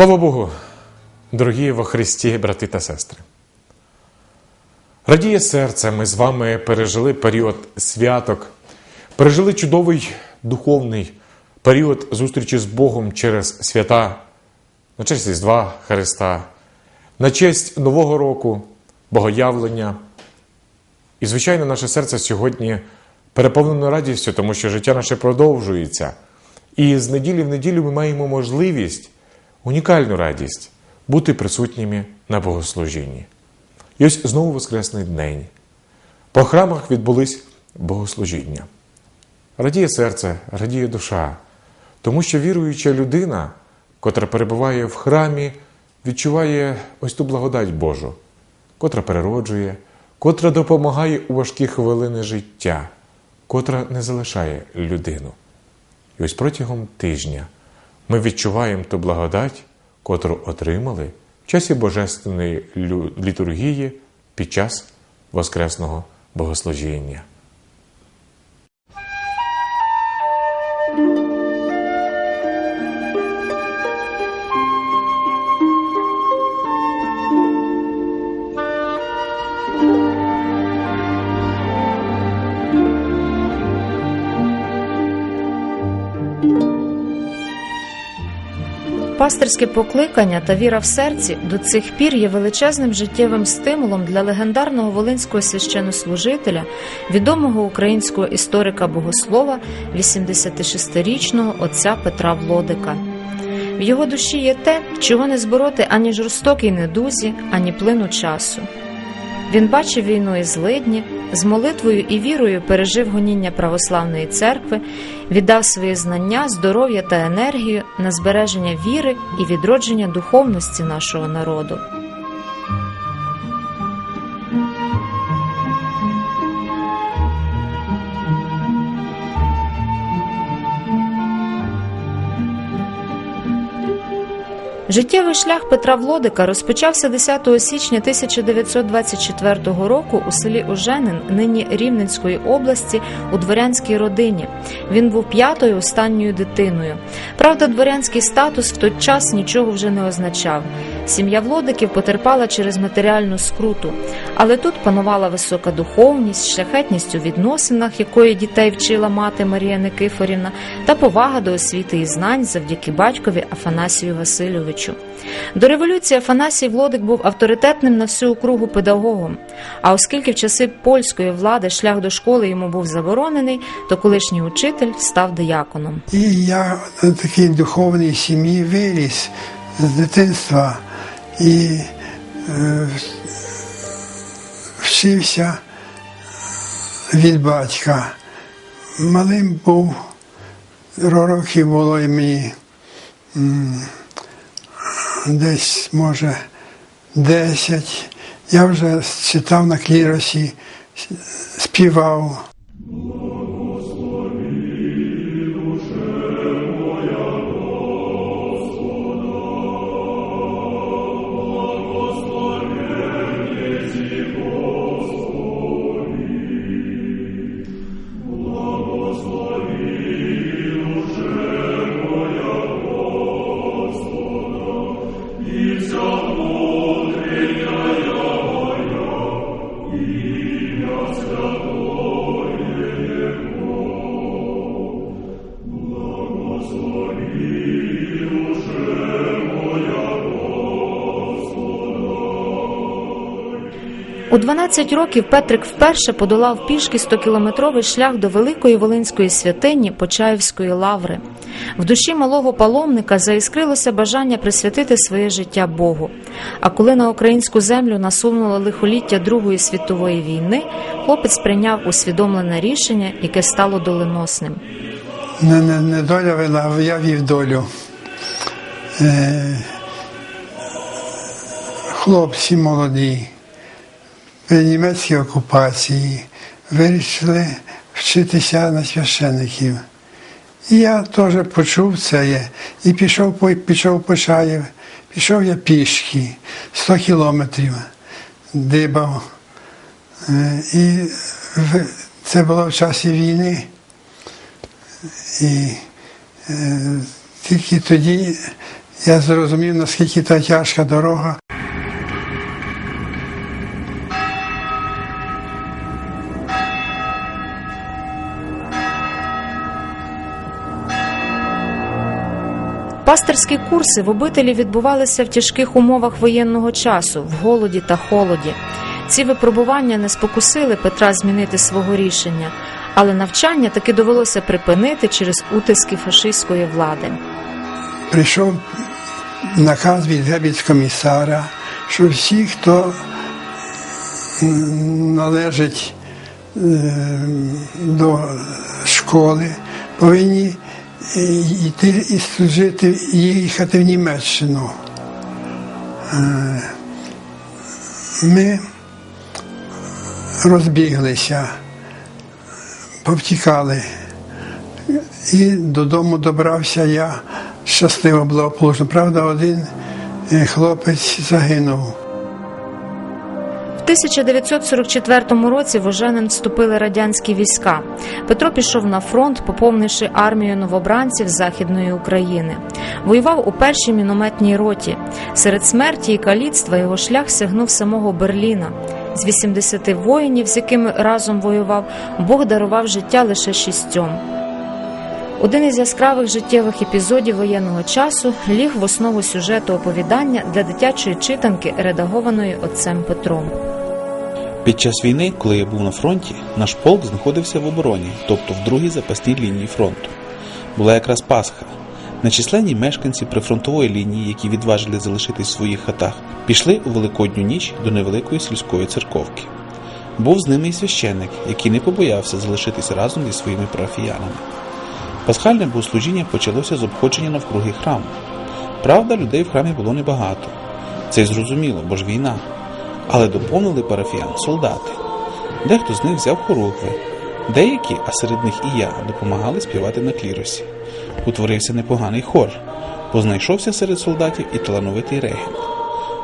Слава Богу, дорогі во Христі, брати та сестри. Радіє серце, ми з вами пережили період святок, пережили чудовий духовний період зустрічі з Богом через свята, на честь Різдва Христа, на честь Нового року, Богоявлення. І, звичайно, наше серце сьогодні переповнено радістю, тому що життя наше продовжується. І з неділі в неділю ми маємо можливість, унікальну радість бути присутніми на богослужінні. І ось знову Воскресний день. По храмах відбулись богослужіння. Радіє серце, радіє душа, тому що віруюча людина, котра перебуває в храмі, відчуває ось ту благодать Божу, котра перероджує, котра допомагає у важкі хвилини життя, котра не залишає людину. І ось протягом тижня відчуваємо ту благодать, котру отримали в часі Божественної літургії під час Воскресного Богослужіння. Пастирське покликання та віра в серці до цих пір є величезним життєвим стимулом для легендарного волинського священнослужителя, відомого українського історика богослова, 86-річного отця Петра Влодика. В його душі є те, чого не збороти ані жорстокій недузі, ані плину часу. Він бачив війну і злидні, з молитвою і вірою пережив гоніння православної церкви, віддав свої знання, здоров'я та енергію на збереження віри і відродження духовності нашого народу. Життєвий шлях Петра Влодика розпочався 10 січня 1924 року у селі Оженин, нині Рівненської області, у дворянській родині. Він був п'ятою останньою дитиною. Правда, дворянський статус в той час нічого вже не означав. Сім'я Влодиків потерпала через матеріальну скруту, але тут панувала висока духовність, шляхетність у відносинах, якої дітей вчила мати Марія Никифорівна, та повага до освіти і знань завдяки батькові Афанасію Васильовичу. До революції Афанасій Влодик був авторитетним на всю округу педагогом. А оскільки в часи польської влади шлях до школи йому був заборонений, то колишній учитель став дияконом. І я в такій духовній сім'ї виріс з дитинства і е, вчився від батька. Малим був, років було і мені десь, може, 10. Я вже читав на кліросі, співав. У 12 років Петрик вперше подолав пішки 100-кілометровий шлях до великої волинської святині Почаївської лаври. В душі малого паломника заіскрилося бажання присвятити своє життя Богу. А коли на українську землю насунуло лихоліття Другої світової війни, хлопець прийняв усвідомлене рішення, яке стало доленосним. Не, не, не доля вела, я вів долю. Е, хлопці молоді німецькій окупації вирішили вчитися на священиків. І я теж почув це і пішов, пішов по Чаєв. Пішов я пішки 100 кілометрів, дибав. Е, І це було в часі війни. І е, тільки тоді я зрозумів, наскільки та тяжка дорога. Пастирські курси в обителі відбувалися в тяжких умовах воєнного часу, в голоді та холоді. Ці випробування не спокусили Петра змінити свого рішення, але навчання таки довелося припинити через утиски фашистської влади. Прийшов наказ від гебіцкомісара, що всі, хто належить е, до школи, повинні йти і служити, їхати в Німеччину. Е, Ми розбіглися, повтікали. І додому добрався я щасливо благополучно. Правда, один е, хлопець загинув. В 1944 році в Оженин вступили радянські війська. Петро пішов на фронт, поповнивши армію новобранців Західної України. Воював у першій мінометній роті. Серед смерті і каліцтва його шлях сягнув самого Берліна. З 80 воїнів, з якими разом воював, Бог дарував життя лише шістьом. Один із яскравих життєвих епізодів воєнного часу ліг в основу сюжету оповідання для дитячої читанки, редагованої отцем Петром. Під час війни, коли я був на фронті, наш полк знаходився в обороні, тобто в другій запасній лінії фронту. Була якраз Пасха. Нечисленні мешканці прифронтової лінії, які відважили залишитись в своїх хатах, пішли у великодню ніч до невеликої сільської церковки. Був з ними і священник, який не побоявся залишитись разом зі своїми парафіянами. Пасхальне богослужіння почалося з обходження навкруги храму. Правда, людей в храмі було небагато. Це й зрозуміло, бо ж війна. Але доповнили парафіян солдати. Дехто з них взяв хоругви, деякі, а серед них і я, допомагали співати на кліросі. Утворився непоганий хор, бо знайшовся серед солдатів і талановитий регент.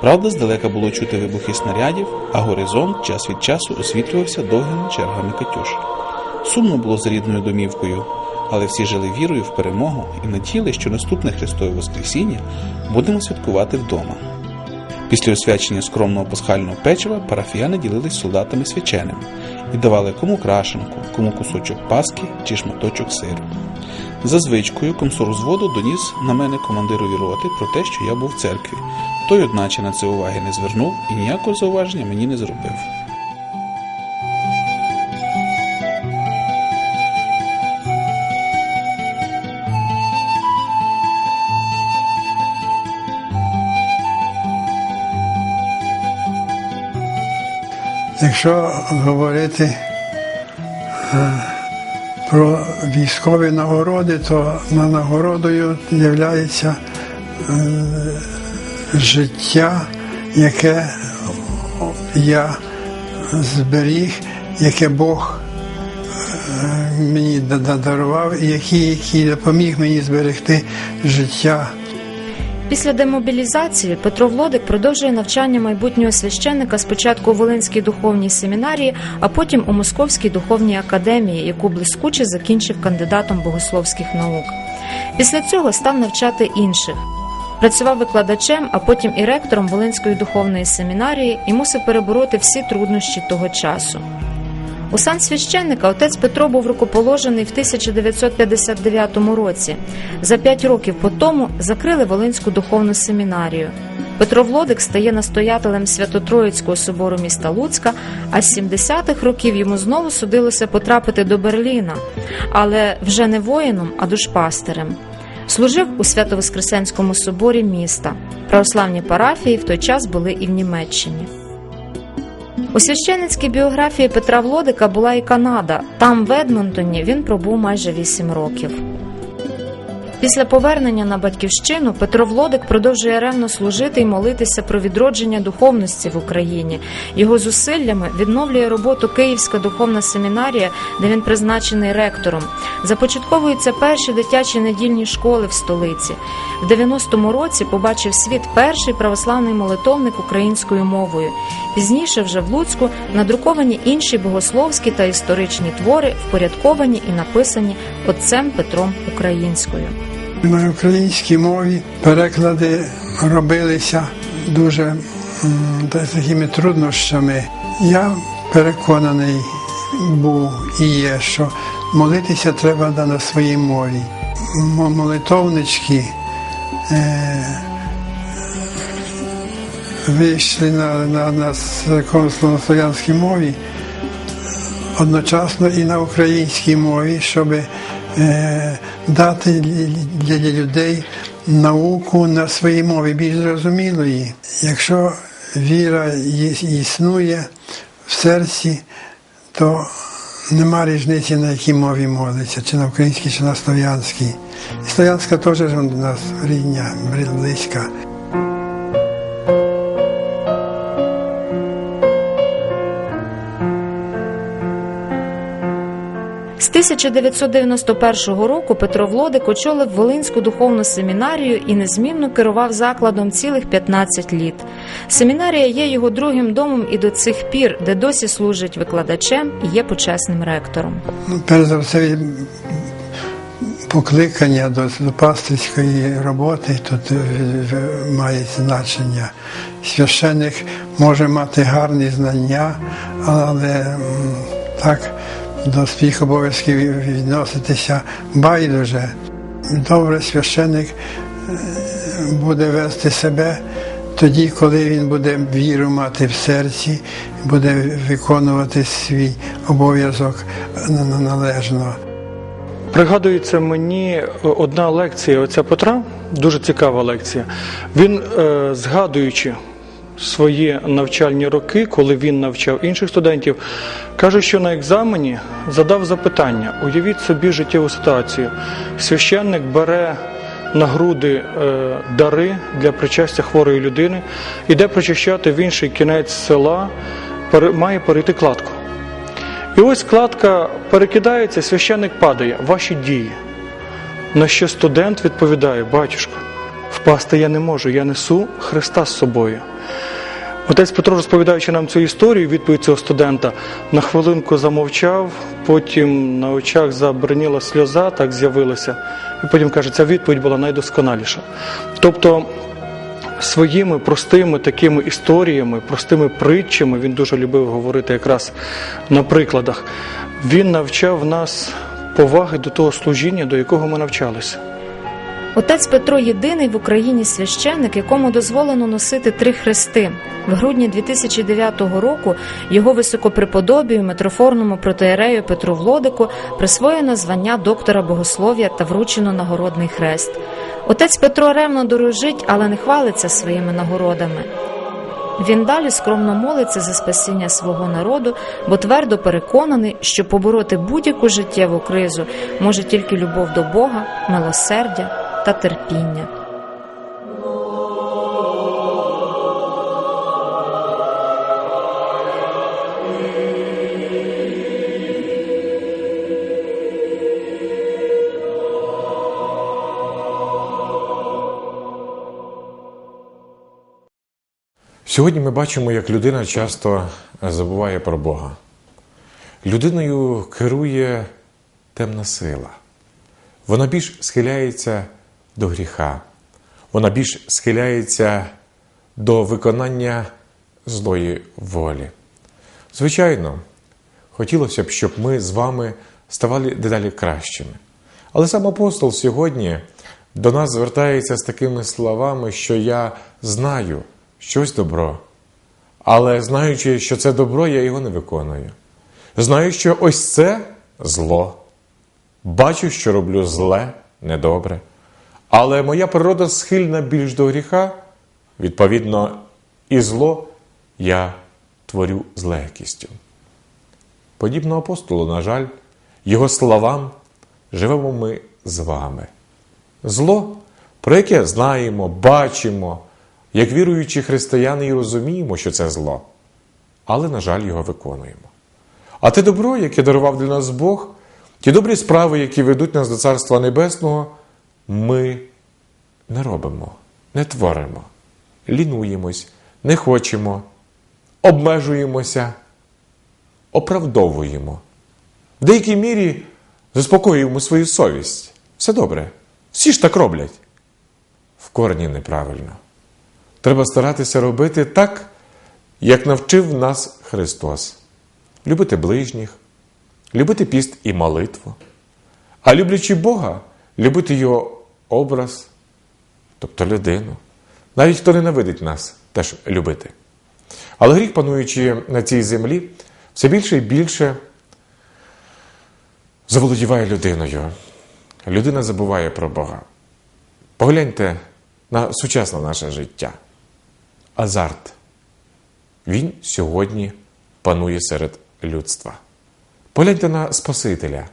Правда, здалека було чути вибухи снарядів, а горизонт час від часу освітлювався довгими чергами Катюш. Сумно було за рідною домівкою, але всі жили вірою в перемогу і надіяли, що наступне Христове Воскресіння будемо святкувати вдома. Після освячення скромного пасхального печива парафіяни ділились солдатами свяченими і давали кому крашенку, кому кусочок паски чи шматочок сиру. За звичкою комсор взводу доніс на мене командирові роти про те, що я був в церкві. Той, одначе, на це уваги не звернув і ніякого зауваження мені не зробив. Якщо говорити е, про військові нагороди, то на нагородою є життя, яке я зберіг, яке Бог е, мені да- дарував, і який, який допоміг мені зберегти життя Після демобілізації Петро Влодик продовжує навчання майбутнього священника спочатку у Волинській духовній семінарії, а потім у Московській духовній академії, яку блискуче закінчив кандидатом богословських наук. Після цього став навчати інших. Працював викладачем, а потім і ректором Волинської духовної семінарії і мусив перебороти всі труднощі того часу. У сан священника отець Петро був рукоположений в 1959 році. За п'ять років по тому закрили Волинську духовну семінарію. Петро Влодик стає настоятелем Свято-Троїцького собору міста Луцька, а з 70-х років йому знову судилося потрапити до Берліна, але вже не воїном, а душпастерем. Служив у Свято-Воскресенському соборі міста. Православні парафії в той час були і в Німеччині. У священницькій біографії Петра Влодика була і Канада. Там, в Едмонтоні, він пробув майже 8 років. Після повернення на батьківщину Петро Влодик продовжує ревно служити і молитися про відродження духовності в Україні. Його зусиллями відновлює роботу Київська духовна семінарія, де він призначений ректором. Започатковуються перші дитячі недільні школи в столиці. В 90-му році побачив світ перший православний молитовник українською мовою. Пізніше вже в Луцьку надруковані інші богословські та історичні твори, впорядковані і написані отцем Петром Українською. На українській мові переклади робилися дуже такими труднощами. Я переконаний був і є, що молитися треба на своїй мові. Молитовнички е, вийшли на, на, на слов'янській мові одночасно і на українській мові, щоб е, дати для людей науку на своїй мові, більш зрозумілої. Якщо віра існує в серці, то нема різниці, на якій мові молиться, чи на українській, чи на слов'янській. І слов'янська теж у нас рідня, близька. 1991 року Петро Влодик очолив Волинську духовну семінарію і незмінно керував закладом цілих 15 літ. Семінарія є його другим домом і до цих пір, де досі служить викладачем і є почесним ректором. Ну, перш за все, покликання до, до пастирської роботи тут е, має значення. Священник може мати гарні знання, але так до своїх обов'язків відноситися байдуже. Добре, священник е, буде вести себе тоді, коли він буде віру мати в серці, буде виконувати свій обов'язок на- на- належно. Пригадується мені е, одна лекція отця Петра, дуже цікава лекція. Він, е, згадуючи свої навчальні роки, коли він навчав інших студентів, каже, що на екзамені задав запитання: уявіть собі життєву ситуацію. Священник бере на груди е, дари для причастя хворої людини, іде причащати в інший кінець села, пере- має перейти кладку. І ось кладка перекидається, священник падає. Ваші дії. На що студент відповідає: Батюшка, впасти я не можу, я несу Христа з собою. Отець Петро, розповідаючи нам цю історію, відповідь цього студента на хвилинку замовчав, потім на очах забриніла сльоза, так з'явилася, і потім каже, ця відповідь була найдосконаліша. Тобто своїми простими такими історіями, простими притчами, він дуже любив говорити якраз на прикладах. Він навчав нас поваги до того служіння, до якого ми навчалися. Отець Петро єдиний в Україні священник, якому дозволено носити три хрести. В грудні 2009 року його високопреподобію митрофорному протеєрею Петру Влодику присвоєно звання доктора богослов'я та вручено нагородний хрест. Отець Петро ревно дорожить, але не хвалиться своїми нагородами. Він далі скромно молиться за спасіння свого народу, бо твердо переконаний, що побороти будь-яку життєву кризу може тільки любов до Бога, милосердя та терпіння. Сьогодні ми бачимо, як людина часто забуває про Бога. Людиною керує темна сила. Вона більш схиляється до гріха, вона більш схиляється до виконання злої волі. Звичайно, хотілося б, щоб ми з вами ставали дедалі кращими. Але сам апостол сьогодні до нас звертається з такими словами, що я знаю щось добро, але знаючи, що це добро, я його не виконую. Знаю, що ось це зло. Бачу, що роблю зле, недобре. Але моя природа схильна більш до гріха, відповідно, і зло я творю з легкістю. Подібно апостолу, на жаль, його словам живемо ми з вами. Зло, про яке знаємо, бачимо, як віруючі християни і розуміємо, що це зло, але, на жаль, його виконуємо. А те добро, яке дарував для нас Бог, ті добрі справи, які ведуть нас до Царства Небесного, ми не робимо, не творимо, лінуємось, не хочемо, обмежуємося, оправдовуємо. В деякій мірі заспокоюємо свою совість. Все добре, Всі ж так роблять. В корені неправильно. Треба старатися робити так, як навчив нас Христос. Любити ближніх, любити піст і молитву. А люблячи Бога, любити Його образ, тобто людину. Навіть хто ненавидить нас, теж любити. Але гріх, пануючи на цій землі, все більше і більше заволодіває людиною. Людина забуває про Бога. Погляньте на сучасне наше життя. Азарт. Він сьогодні панує серед людства. Погляньте на Спасителя.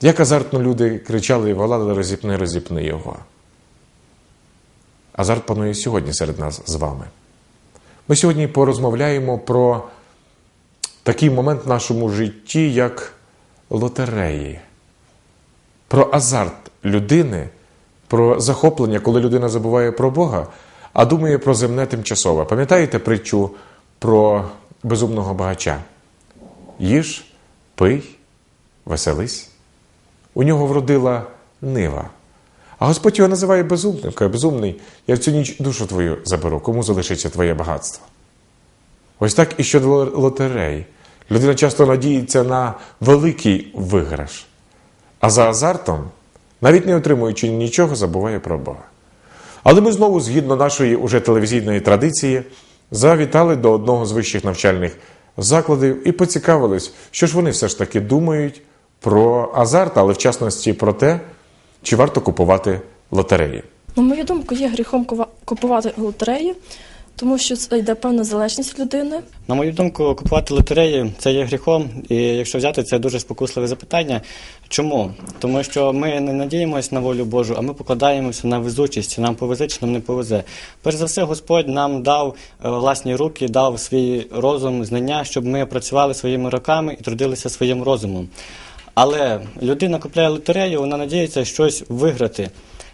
Як азартно люди кричали і волали розіпни, розіпни його. Азарт панує сьогодні серед нас з вами. Ми сьогодні порозмовляємо про такий момент в нашому житті, як лотереї, про азарт людини, про захоплення, коли людина забуває про Бога, а думає про земне тимчасове. Пам'ятаєте притчу про безумного багача? Їж, пий, веселись. У нього вродила нива. А Господь його називає безумним. Каже, безумний, я в цю ніч душу твою заберу, кому залишиться твоє багатство. Ось так і щодо лотерей. Людина часто надіється на великий виграш, а за азартом, навіть не отримуючи нічого, забуває про Бога. Але ми знову, згідно нашої уже телевізійної традиції, завітали до одного з вищих навчальних закладів і поцікавились, що ж вони все ж таки думають про азарт, але в частності про те, чи варто купувати лотереї. На мою думку, є гріхом купувати лотереї, тому що це йде певна залежність людини. На мою думку, купувати лотереї це є гріхом, і якщо взяти це дуже спокусливе запитання. Чому? Тому що ми не надіємося на волю Божу, а ми покладаємося на везучість, чи нам повезе чи нам не повезе. Перш за все, Господь нам дав е, власні руки, дав свій розум, знання, щоб ми працювали своїми руками і трудилися своїм розумом. Але людина купляє лотерею, вона надіється щось виграти.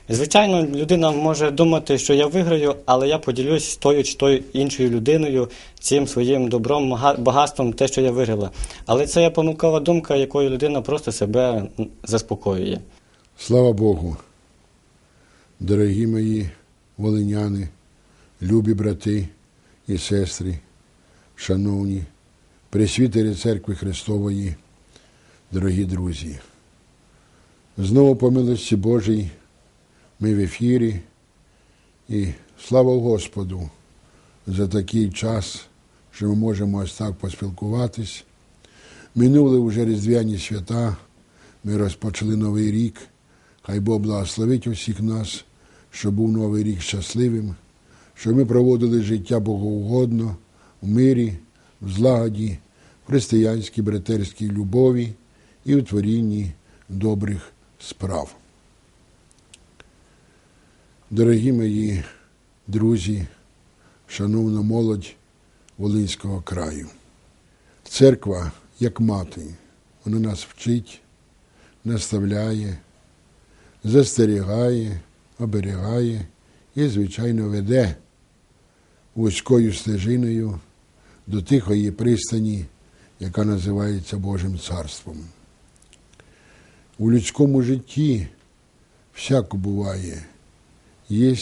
Звичайно, людина може думати, що я виграю, але я поділюсь з тою чи тою іншою людиною цим своїм добром, багатством, те, що я виграла. Але це є помилкова думка, якою людина просто себе заспокоює. Слава Богу, дорогі мої волиняни, любі брати і сестри, шановні, пресвітери Церкви Христової, дорогі друзі. Знову по милості Божій ми в ефірі і слава Господу за такий час, що ми можемо ось так поспілкуватись. Минули вже різдвяні свята, ми розпочали новий рік. Хай Бог благословить усіх нас, щоб був новий рік щасливим, щоб ми проводили життя богоугодно, в мирі, в злагоді, в християнській братерській любові і в творінні добрих справ. Дорогі мої друзі, шановна молодь Волинського краю, церква, як мати, вона нас вчить, наставляє, застерігає, оберігає і, звичайно, веде вузькою стежиною до тихої пристані, яка називається Божим Царством. У людському житті всяко буває. Є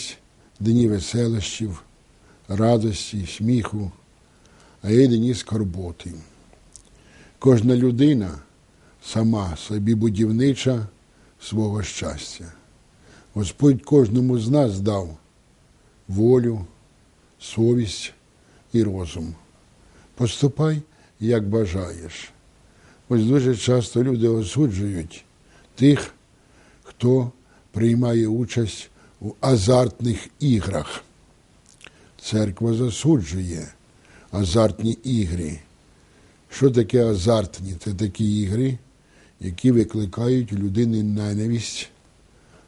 дні веселощів, радості, сміху, а є дні скорботи. Кожна людина сама собі будівнича свого щастя. Господь кожному з нас дав волю, совість і розум. Поступай, як бажаєш. Ось дуже часто люди осуджують тих, хто приймає участь у азартних іграх. Церква засуджує азартні ігри. Що таке азартні? Це такі ігри, які викликають у людини ненависть,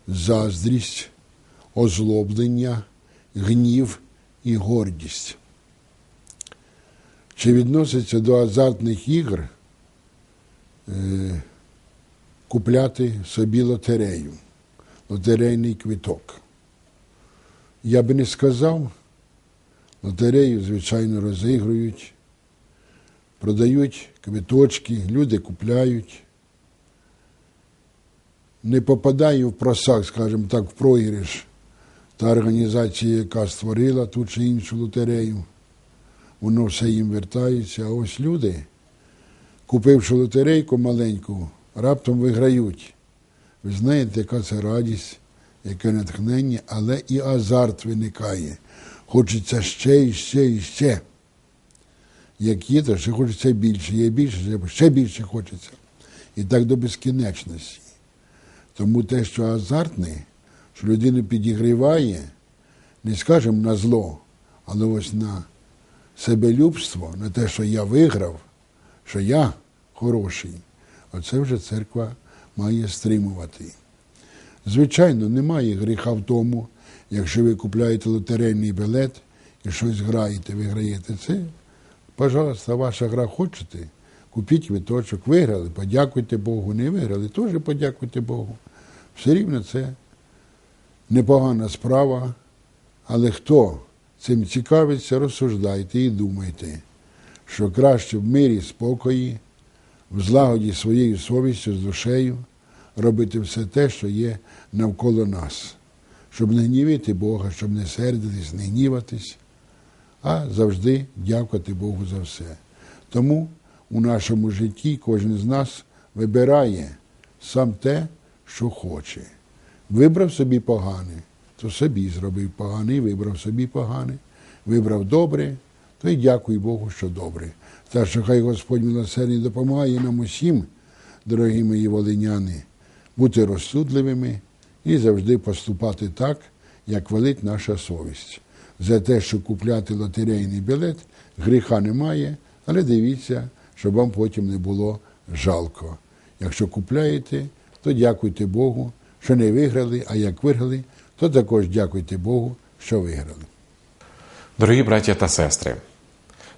заздрість, озлоблення, гнів і гордість. Чи відноситься до азартних ігр е, купляти собі лотерею, лотерейний квиток? Я би не сказав, лотерею, звичайно, розігрують, продають квиточки, люди купляють. не попадає в просак, скажімо так, в програш та організація, яка створила ту чи іншу лотерею, воно все їм вертається. А ось люди, купивши лотерейку маленьку, раптом виграють. Ви знаєте, яка це радість, яке натхнення, але і азарт виникає. Хочеться ще і ще і ще. Як є, то ще хочеться більше, є більше, ще більше хочеться. І так до безкінечності. Тому те, що азартне, що людину підігріває, не скажемо на зло, але ось на себелюбство, на те, що я виграв, що я хороший, оце вже церква має стримувати. Звичайно, немає гріха в тому, якщо ви купляєте лотерейний білет і щось граєте, виграєте. Це, пожалуйста, ваша гра хочете, купіть квиточок, виграли, подякуйте Богу, не виграли, теж подякуйте Богу. Все рівно це непогана справа, але хто цим цікавиться, розсуждайте і думайте, що краще в мирі, спокої, в злагоді своєю совістю, з душею робити все те, що є навколо нас, щоб не гнівити Бога, щоб не сердитись, не гніватись, а завжди дякувати Богу за все. Тому у нашому житті кожен з нас вибирає сам те, що хоче. Вибрав собі погане, то собі зробив погане, вибрав собі погане. Вибрав добре, то й дякуй Богу, що добре. Та що хай Господь милосердний допомагає нам усім, дорогі мої волиняни, бути розсудливими і завжди поступати так, як велить наша совість. За те, що купляти лотерейний білет, гріха немає, але дивіться, щоб вам потім не було жалко. Якщо купляєте, то дякуйте Богу, що не виграли, а як виграли, то також дякуйте Богу, що виграли. Дорогі браття та сестри,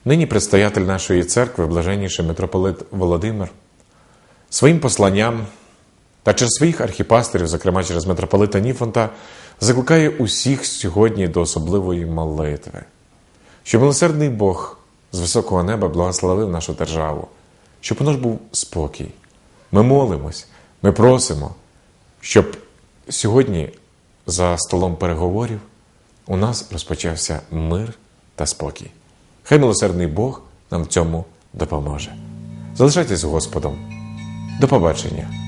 нині предстоятель нашої церкви, блаженніший митрополит Володимир, своїм посланням та через своїх архіпастерів, зокрема через митрополита Ніфонта, закликає усіх сьогодні до особливої молитви, щоб милосердний Бог з високого неба благословив нашу державу, щоб у нас був спокій. Ми молимось, ми просимо, щоб сьогодні за столом переговорів у нас розпочався мир та спокій. Хай милосердний Бог нам в цьому допоможе. Залишайтесь з Господом. До побачення!